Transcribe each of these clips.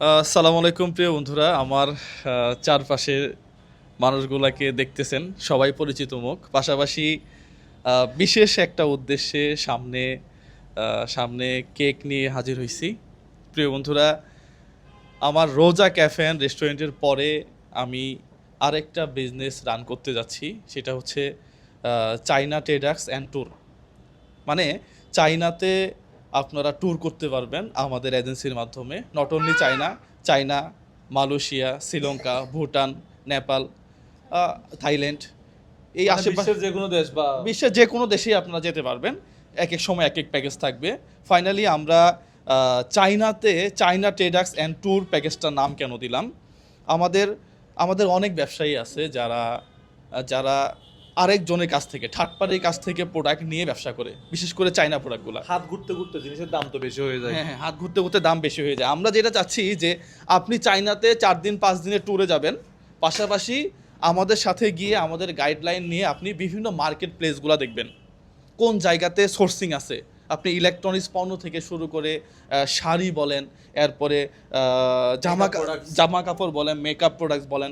আসসালামু আলাইকুম প্রিয় বন্ধুরা আমার আহ, চারপাশের মানুষগুলাকে দেখতেছেন সবাই পরিচিত মুখ। পাশাপাশি বিশেষ একটা উদ্দেশ্যে সামনে সামনে কেক নিয়ে হাজির হয়েছি প্রিয় বন্ধুরা আমার রোজা ক্যাফে অ্যান্ড রেস্টুরেন্টের পরে আমি আরেকটা বিজনেস রান করতে যাচ্ছি সেটা হচ্ছে চাইনা ট্রেডার্স অ্যান্ড ট্যুর। মানে চাইনাতে আপনারা ট্যুর করতে পারবেন আমাদের এজেন্সির মাধ্যমে। Not only China China Malaysia Sri Lanka Bhutan Nepal Thailand এই মানে আশেপাশে যে কোনো দেশ বা বিশ্বের যে কোনো দেশেই আপনারা যেতে পারবেন। এক এক সময় এক এক প্যাকেজ থাকবে। ফাইনালি আমরা চাইনাতে চাইনা ট্রেডার্স অ্যান্ড ট্যুর প্যাকেজটার নাম কেন দিলাম? আমাদের আমাদের অনেক ব্যবসায়ী আছে যারা যারা আরেকজনের কাছ থেকে থার্ড পার্টির কাছ থেকে প্রোডাক্ট নিয়ে ব্যবসা করে বিশেষ করে চাইনা প্রোডাক্টগুলো হাত ঘুরতে ঘুরতে জিনিসের দাম তো বেশি হয়ে যায়। হ্যাঁ হ্যাঁ হাত ঘুরতে ঘুরতে দাম বেশি হয়ে যায়। আমরা যেটা চাচ্ছি যে আপনি চাইনাতে চার দিন পাঁচ দিনের ট্যুরে যাবেন। পাশাপাশি আমাদের সাথে গিয়ে আমাদের গাইডলাইন নিয়ে আপনি বিভিন্ন মার্কেট প্লেসগুলো দেখবেন। কোন জায়গাতে সোর্সিং আছে? আপনি ইলেকট্রনিক্স পণ্য থেকে শুরু করে শাড়ি বলেন এরপরে জামা জামা কাপড় বলেন মেকআপ প্রোডাক্টস বলেন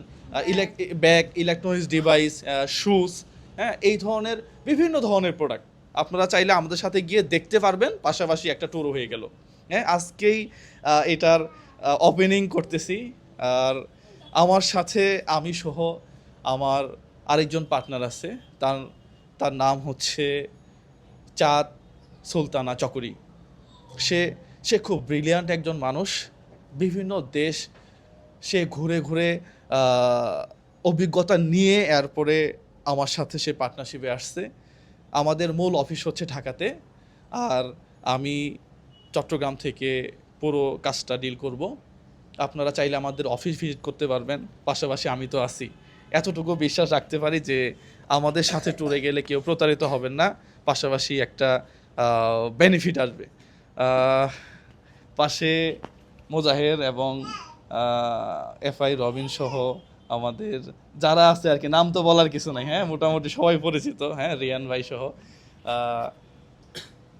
ইলেক ব্যাগ ইলেকট্রনিক্স ডিভাইস শুজ হ্যাঁ এই ধরনের বিভিন্ন ধরনের প্রোডাক্ট আপনারা চাইলে আমাদের সাথে গিয়ে দেখতে পারবেন, পাশাপাশি একটা ট্যুর হয়ে গেল। হ্যাঁ আজকেই এটার ওপেনিং করতেছি। আর আমার সাথে আমি সহ আমার আরেকজন পার্টনার আছে। তার তার নাম হচ্ছে চাঁদ সুলতানা চকরি। সে সে খুব ব্রিলিয়ান্ট একজন মানুষ। বিভিন্ন দেশ, সে ঘুরে ঘুরে অভিজ্ঞতা নিয়ে এরপরে আমার সাথে সে পার্টনারশিপে আসছে। আমাদের মূল অফিস হচ্ছে ঢাকাতে। আর আমি চট্টগ্রাম থেকে পুরো কাজটা ডিল করব। আপনারা চাইলে আমাদের অফিস ভিজিট করতে পারবেন। পাশাপাশি আমি তো আছি। এতটুকু বিশ্বাস রাখতে পারি যে আমাদের সাথে ট্যুরে গেলে কেউ প্রতারিত হবেন না। পাশাপাশি একটা বেনিফিট আসবে। পাশে মোজাহের এবং এফআই রবিন সহ আমাদের যারা আছে আর কি নাম তো বলার কিছু নাই হ্যাঁ? মোটামুটি সবাই পরিচিত হ্যাঁ? রিয়ান ভাই সহ।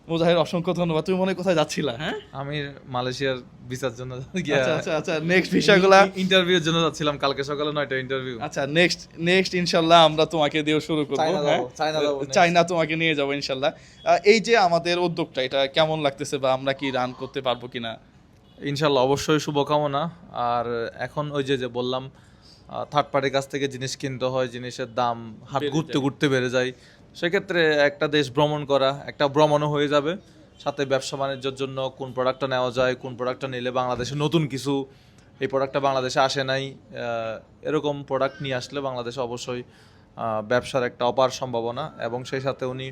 মোজাহের অসংখ্য ধন্যবাদ। তুমি মনে কোথায় যাচ্ছিলা হ্যাঁ? আমি মালয়েশিয়ার ভিসার জন্য আচ্ছা আচ্ছা আচ্ছা নেক্সট বিষয়গুলা? ইন্টারভিউর জন্য যাচ্ছিলাম কালকে সকালে নয়টা ইন্টারভিউ আচ্ছা নেক্সট নেক্সট ইনশাল্লাহ আমরা তোমাকে দিয়েও শুরু করব চায়না হ্যাঁ? তোমাকে নিয়ে যাব ইনশাল্লাহ। এই যে আমাদের উদ্যোগটা এটা কেমন লাগতেছে বা আমরা কি রান করতে পারব কিনা? ইনশাল্লাহ অবশ্যই শুভকামনা। আর এখন ওই যে যে বললাম থার্ড পার্টির কাছ থেকে জিনিস কিনতে হয় জিনিসের দাম হাত ঘুরতে ঘুরতে বেড়ে যায়। সেক্ষেত্রে একটা দেশ ভ্রমণ করা একটা ভ্রমণও হয়ে যাবে। সাথে ব্যবসা বাণিজ্যের জন্য কোন প্রোডাক্টটা নেওয়া যায় কোন প্রোডাক্টটা নিলে বাংলাদেশে নতুন কিছু এই প্রোডাক্টটা বাংলাদেশে আসে নাই এরকম প্রোডাক্ট নিয়ে আসলে বাংলাদেশে অবশ্যই ব্যবসার একটা অপার সম্ভাবনা এবং সেই সাথে উনি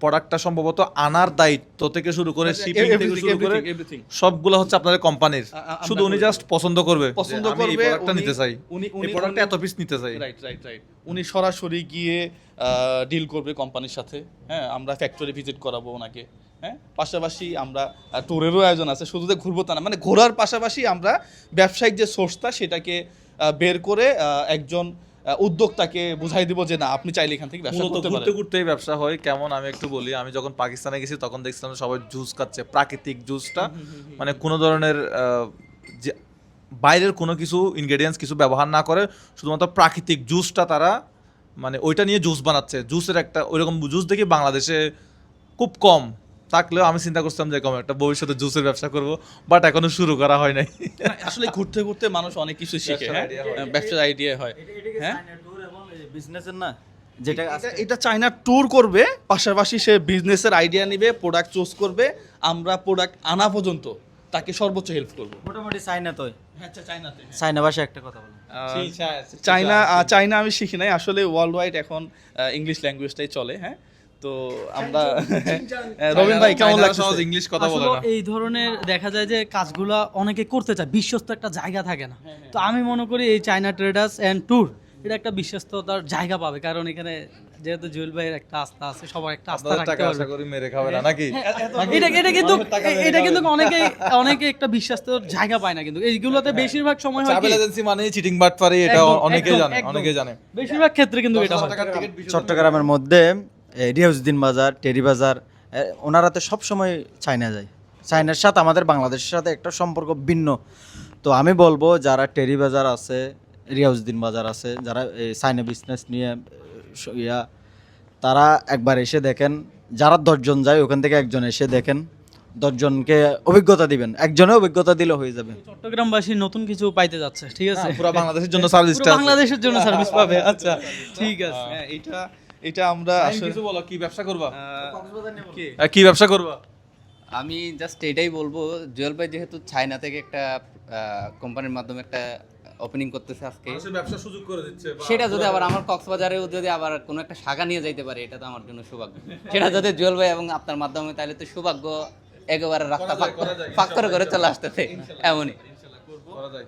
প্রোডাক্টটা সম্ভবত আনার দায়িত্ব থেকে শুরু করে শিপিং থেকে শুরু করে। সবগুলো হচ্ছে আপনাদের কোম্পানির শুধু উনি জাস্ট পছন্দ করবে পছন্দ করবে, প্রোডাক্টটা নিতে চাই। উনি- এই উনি- প্রোডাক্টটা এত পিস নিতে চাই। রাইট রাইট রাইট উনি সরাসরি গিয়ে ডিল করবে কোম্পানির সাথে। হ্যাঁ আমরা ফ্যাক্টরি ভিজিট করাবো ওনাকে। হ্যাঁ পাশাপাশি আমরা ট্যুরেরও আয়োজন আছে। শুধু যে ঘুরবো তা না মানে ঘোরার পাশাপাশি আমরা ব্যবসায়িক যে সোর্সটা সেটাকে বের করে একজন উদ্যোক্তাকে বুঝাই দিব যে না আপনি চাইলে এখান থেকে ব্যবসা করতে ঘুরতে পারেন ঘুরতেই ব্যবসা হয়। কেমন? আমি একটু বলি আমি যখন পাকিস্তানে গেছি তখন দেখছিলাম সবাই জুস খাচ্ছে প্রাকৃতিক জুসটা মানে কোনো ধরনের যে বাইরের কোনো কিছু ইনগ্রেডিয়েন্টস কিছু ব্যবহার না করে শুধুমাত্র প্রাকৃতিক জুসটা তারা মানে ওইটা নিয়ে জুস বানাচ্ছে। জুসের একটা ওইরকম জুস দেখি বাংলাদেশে খুব কম। থাকলেও আমি চিন্তা করছিলাম যে কম একটা ভবিষ্যতে জুসের ব্যবসা করব বাট এখনও শুরু করা হয় নাই। আসলে ঘুরতে ঘুরতে মানুষ অনেক কিছু শিখে ব্যবসার হ্যাঁ? হয়। আইডিয়া হয় হ্যাঁ? বিজনেসের না যেটা এটা- চায়না ট্যুর করবে পাশাপাশি সে বিজনেসের আইডিয়া নিবে প্রোডাক্ট চুজ করবে আমরা প্রোডাক্ট আনা পর্যন্ত তাকে সর্বোচ্চ হেল্প করব। মোটামুটি চাইনা তো আচ্ছা চায়নাতে চাইনা ভাষায় একটা কথা বলো। চায়না চায়না আমি শিখি নাই আসলে ওয়ার্ল্ড ওয়াইড এখন ইংলিশ ল্যাঙ্গুয়েজটাই চলে হ্যাঁ? তো আমরা রবিন ভাই কেমন লাগছে ইংলিশ কথা বলে না। এই ধরনের দেখা যায় যে কাজগুলা অনেকে করতে চায় বিশ্বস্ত একটা জায়গা থাকে না। হ্যাঁ, তো আমি মনে করি এই চায়না ট্রেডার্স অ্যান্ড ট্যুর এটা একটা বিশ্বস্ততার জায়গা পাবে। কারণ এখানে যেহেতু জুয়েল ভাইয়ের একটা আস্থা আছে সবার একটা আস্থা রাখতে আশা করি মেরে খাবে না নাকি? এটা এটা কিন্তু এটা কিন্তু অনেকে অনেকে একটা বিশ্বস্ত জায়গা পায় না কিন্তু। এইগুলোতে বেশিরভাগ সময় হয় ট্রাভেল এজেন্সি মানে চিটিং বাট পারে এটা অনেকেই জানে। অনেকেই জানে। বেশিরভাগ ক্ষেত্রে কিন্তু এটা হয়। চট্টগ্রামের মধ্যে এ, রিয়াউজউদ্দিন বাজার টেরি বাজার ওনারা তো সবসময় চাইনা যায়। চায়নার সাথে আমাদের বাংলাদেশের সাথে একটা সম্পর্ক ভিন্ন। তো আমি বলব যারা টেরি বাজার আছে রিয়াউদ্দিন বাজার আছে যারা এই চায়না বিজনেস নিয়ে ইয়া তারা একবার এসে দেখেন যারা দশজন যায় ওখান থেকে একজন এসে দেখেন দশজনকে অভিজ্ঞতা দিবেন। একজনে অভিজ্ঞতা দিলে হয়ে যাবে। চট্টগ্রামবাসী নতুন কিছু পাইতে যাচ্ছে ঠিক আছে? পুরো বাংলাদেশের জন্য পুরো সার্ভিসটা বাংলাদেশের জন্য সার্ভিস পাবে আচ্ছা ঠিক আছে। হ্যাঁ এটা এটা আমরা আসলে কিছু বলো কি ব্যবসা করবা? কে? ব্যবসা করবা? আমি জাস্ট এটাই বলব জুয়েল ভাই যেহেতু চায়না থেকে একটা কোম্পানির মাধ্যমে একটা ওপেনিং করতেছে আজকে। ব্যবসার সুযোগ করে দিচ্ছে সেটা যদি আবার আমার কক্সবাজারেও যদি আবার কোনো একটা শাখা নিয়ে যাইতে পারে এটা তো আমার জন্য সৌভাগ্য। সেটা যদি জুয়েল ভাই এবং আপনার মাধ্যমে তাহলে তো সৌভাগ্য একেবারে রাস্তা ফাঁক করে করে চলে আসতেছে এমনই।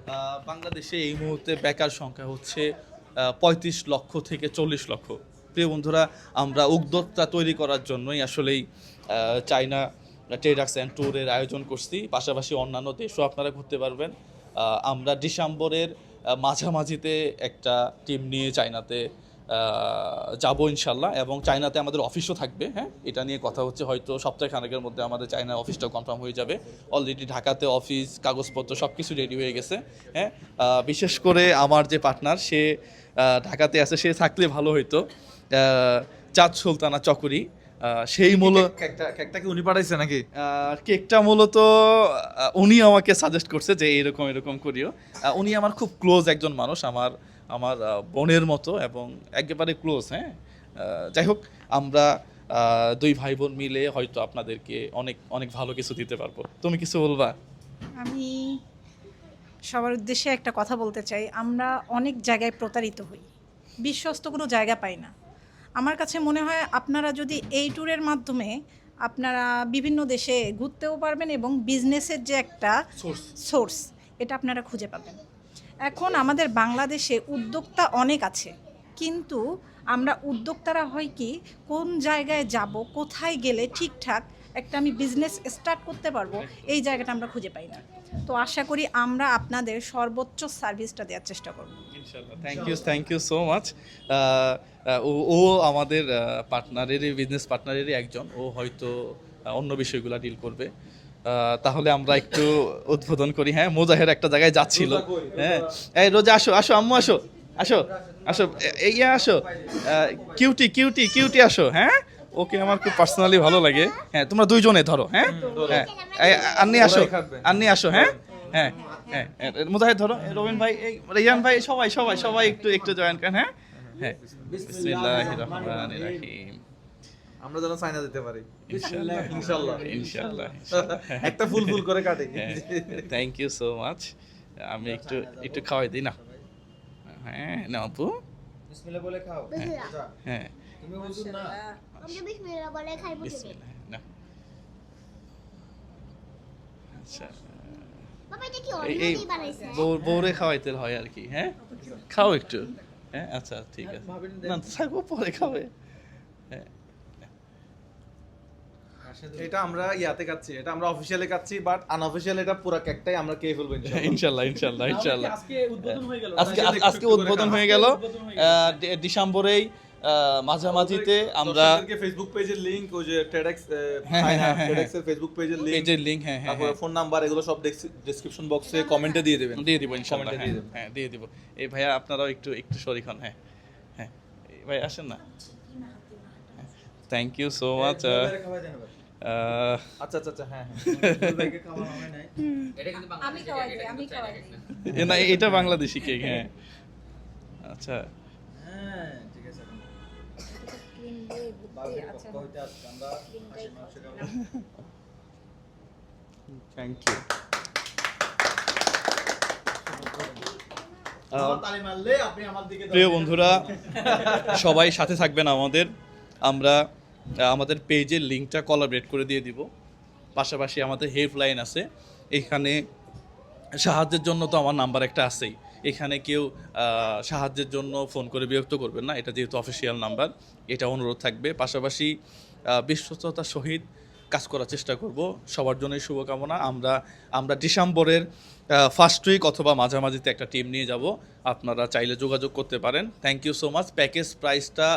আহ, বাংলাদেশে এই মুহূর্তে বেকার সংখ্যা হচ্ছে পঁয়ত্রিশ লক্ষ থেকে চল্লিশ লক্ষ। প্রিয় বন্ধুরা আমরা উদ্যোক্তা তৈরি করার জন্যই আসলেই আহ, চায়না ট্রেডার্স অ্যান্ড ট্যুরের আয়োজন করছি। পাশাপাশি অন্যান্য দেশও আপনারা ঘুরতে পারবেন। আমরা ডিসেম্বরের মাঝামাঝিতে একটা টিম নিয়ে চায়নাতে যাব ইনশাল্লাহ এবং চায়নাতে আমাদের অফিসও থাকবে হ্যাঁ? এটা নিয়ে কথা হচ্ছে হয়তো সপ্তাহখানেকের মধ্যে আমাদের চায়নার অফিসটাও কনফার্ম হয়ে যাবে। অলরেডি ঢাকাতে অফিস কাগজপত্র সব কিছু রেডি হয়ে গেছে হ্যাঁ? বিশেষ করে আমার যে পার্টনার সে ঢাকাতে আছে সে থাকলে ভালো হইতো। চাঁদ সুলতানা চকরি সেই মূল কেকটা কেকটা উনি পাঠাইছে নাকি? কেকটা মূলত উনি আমাকে সাজেস্ট করছে যে এরকম এরকম করিও। উনি আমার খুব ক্লোজ একজন মানুষ আমার আমার বোনের মতো এবং একেবারে ক্লোজ হ্যাঁ? যাই হোক আমরা দুই ভাই বোন মিলে হয়তো আপনাদেরকে অনেক অনেক ভালো কিছু দিতে পারব। তুমি কিছু বলবা? আমি সবার উদ্দেশ্যে একটা কথা বলতে চাই। আমরা অনেক জায়গায় প্রতারিত হই। বিশ্বস্ত কোনো জায়গা পাই না। আমার কাছে মনে হয় আপনারা যদি এই ট্যুরের মাধ্যমে আপনারা বিভিন্ন দেশে ঘুরতেও পারবেন এবং বিজনেসের যে একটা সোর্স এটা আপনারা খুঁজে পাবেন। এখন আমাদের বাংলাদেশে উদ্যোক্তা অনেক আছে কিন্তু আমরা উদ্যোক্তারা হয় কি কোন জায়গায় যাব কোথায় গেলে ঠিকঠাক একটা আমি বিজনেস স্টার্ট করতে পারব এই জায়গাটা আমরা খুঁজে পাই না। তো আশা করি আমরা আপনাদের সর্বোচ্চ সার্ভিসটা দেওয়ার চেষ্টা করব। Thank you thank you so much ও ও আমাদের পার্টনারেরই বিজনেস পার্টনারেরই একজন। ও হয়তো অন্য বিষয়গুলো ডিল করবে। তাহলে আমরা একটু উদ্বোধন করি। হ্যাঁ মোজাহের একটা জায়গায় যাচ্ছিল। হ্যাঁ। এই রোজা আসো আসো আম্মু আসো। আসো আসো ইয়ে আসো। কিউটি কিউটি কিউটি আসো। হ্যাঁ? ওকে আমার খুব পার্সোনালি ভালো লাগে। হ্যাঁ তোমরা দুইজনে ধরো। হ্যাঁ? হ্যাঁ। আন্নি আসো। আন্নি আসো। হ্যাঁ? হ্যাঁ হ্যাঁ মুজাহিদ ধরো রবিন ভাই রিয়ান ভাই সবাই সবাই সবাই একটু একটু জয়েন করেন হ্যাঁ? হ্যাঁ বিসমিল্লাহির রহমানির রহিম। আমরা যেন চাইনা দিতে পারি। ইনশাআল্লাহ ইনশাআল্লাহ। ইনশাআল্লাহ একটা ফুল ফুল করে কাটি। থ্যাংক ইউ সো মাচ আমি একটু একটু খাওয়াই দিই না? হ্যাঁ না আপু? বলে খাও। হ্যাঁ তুমি বুঝুন না। আমি বিসমিল্লাহ বলে খাই বুঝি বিসমিল্লাহ না। আচ্ছা। এই খাওয়াইতে হয় আর কি হ্যাঁ? খাও একটু হ্যাঁ? আচ্ছা ঠিক আছে। না থাকব পরে খাবে। হ্যাঁ। এটা আমরা ইয়াতে খাচ্ছি এটা আমরা অফিসিয়ালি খাচ্ছি বাট আনঅফিসিয়াল এটা পুরো কেকটাই আমরা খেয়ে ফেলব ইনশাআল্লাহ। ইনশাল্লাহ ইনশাল্লাহ ইনশাল্লাহ আজকে উদ্বোধন হয়ে গেল? আজকে আজকে উদ্বোধন হয়ে গেল। আহ, ডিসেম্বরেই মাঝামাঝিতে আমরা ফেসবুক পেজের লিংক ওই যে টেডেক্স হ্যাঁ, হ্যাঁ, হ্যাঁ, টেডেক্স এর ফেসবুক পেজের লিংক পেজের লিঙ্ক হ্যাঁ হ্যাঁ তারপরে ফোন নাম্বার এগুলো সব ডেসক্রিপশন বক্সে কমেন্টে দিয়ে দেবেন। দিয়ে দিব এ হ্যাঁ, দিয়ে দেবেন। হ্যাঁ দিয়ে দিব। এই ভাইয়া আপনারাও একটু একটু শরিক হন হ্যাঁ হ্যাঁ। এই ভাই আসেন না। থ্যাংক ইউ সো মাচ আচ্ছা আচ্ছা আচ্ছা হ্যাঁ হ্যাঁ। আমি খাওয়াই দিই আমি খাওয়াই দিই। না এটা বাংলাদেশি কেক হ্যাঁ। আচ্ছা। হ্যাঁ। থ্যাংক ইউ আমার দিকে প্রিয় বন্ধুরা সবাই সাথে থাকবেন আমাদের। আমরা আমাদের পেজের লিঙ্কটা কলাবরেট করে দিয়ে দিব। পাশাপাশি আমাদের হেল্পলাইন আছে। এখানে সাহায্যের জন্য তো আমার নাম্বার একটা আছেই। এখানে কেউ সাহায্যের জন্য ফোন করে বিরক্ত করবেন না এটা যেহেতু অফিসিয়াল নাম্বার এটা অনুরোধ থাকবে। পাশাপাশি বিশ্বস্ততার সহিত কাজ করার চেষ্টা করব। সবার জন্যই শুভকামনা। আমরা আমরা ডিসেম্বরের ফার্স্ট উইক অথবা মাঝামাঝিতে একটা টিম নিয়ে যাব। আপনারা চাইলে যোগাযোগ করতে পারেন। Thank you so much package প্রাইসটা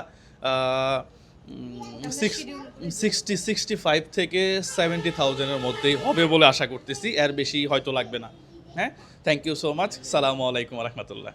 সিক্সটি সিক্সটি ফাইভ থেকে সেভেন্টি থাউজেন্ডের মধ্যেই হবে বলে আশা করতেছি। এর বেশি হয়তো লাগবে না। হ্যাঁ? থ্যাংক ইউ সো মাচ সালামু আলাইকুম রহমতুল্লাহ।